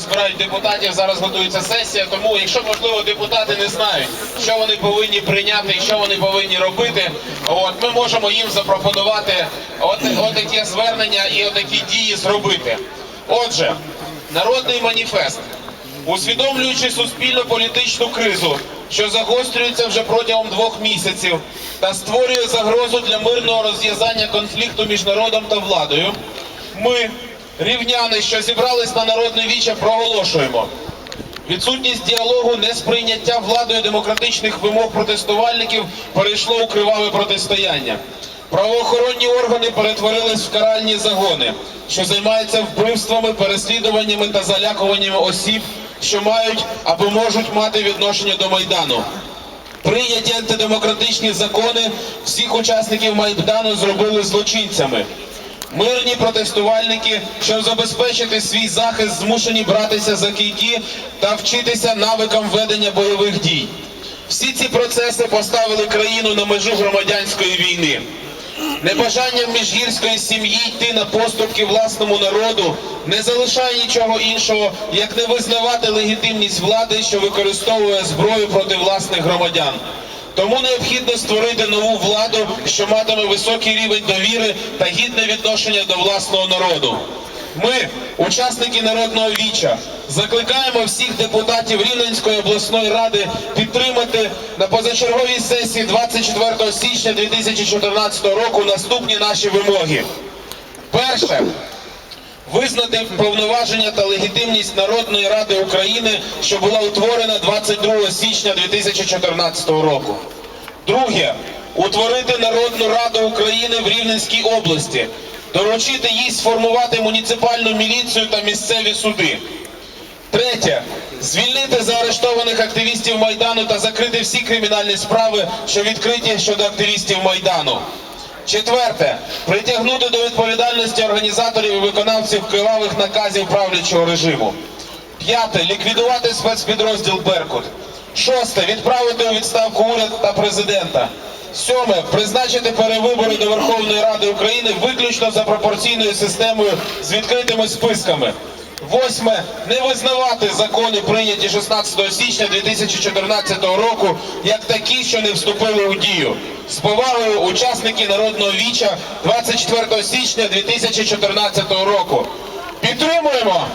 збирають депутатів, зараз готується сесія. Тому, якщо можливо депутати не знають, що вони повинні прийняти і що вони повинні робити, от ми можемо їм запропонувати от, от таке звернення і от такі дії зробити. Отже, народний маніфест. Усвідомлюючи суспільно-політичну кризу, що загострюється вже протягом двох місяців та створює загрозу для мирного розв'язання конфлікту між народом та владою, ми, рівняни, що зібрались на народне віче, проголошуємо. Відсутність діалогу, несприйняття владою демократичних вимог протестувальників перейшло у криваве протистояння. Правоохоронні органи перетворились в каральні загони, що займаються вбивствами, переслідуваннями та залякуваннями осіб, що мають або можуть мати відношення до майдану. Прийняті антидемократичні закони всіх учасників Майдану зробили злочинцями. Мирні протестувальники, щоб забезпечити свій захист, змушені братися за кійки та вчитися навикам ведення бойових дій. Всі ці процеси поставили країну на межу громадянської війни. Небажанням міжгірської сім'ї йти на поступки власному народу не залишає нічого іншого, як не визнавати легітимність влади, що використовує зброю проти власних громадян. Тому необхідно створити нову владу, що матиме високий рівень довіри та гідне відношення до власного народу. Ми, учасники народного віча, закликаємо всіх депутатів Рівненської обласної ради підтримати на позачерговій сесії 24 січня 2014 року наступні наші вимоги. Перше. Визнати повноваження та легітимність Народної Ради України, що була утворена 22 січня 2014 року. Друге. Утворити Народну Раду України в Рівненській області, доручити їй сформувати муніципальну міліцію та місцеві суди. Третє. Звільнити заарештованих активістів Майдану та закрити всі кримінальні справи, що відкриті щодо активістів Майдану. Четверте. Притягнути до відповідальності організаторів і виконавців кривавих наказів правлячого режиму. П'яте. Ліквідувати спецпідрозділ Беркут. Шосте. Відправити у відставку уряд та президента. Сьоме. Призначити перевибори до Верховної Ради України виключно за пропорційною системою з відкритими списками. Восьме. Не визнавати закони, прийняті 16 січня 2014 року, як такі, що не вступили у дію. З повагою учасники Народного віча 24 січня 2014 року. Підтримуємо!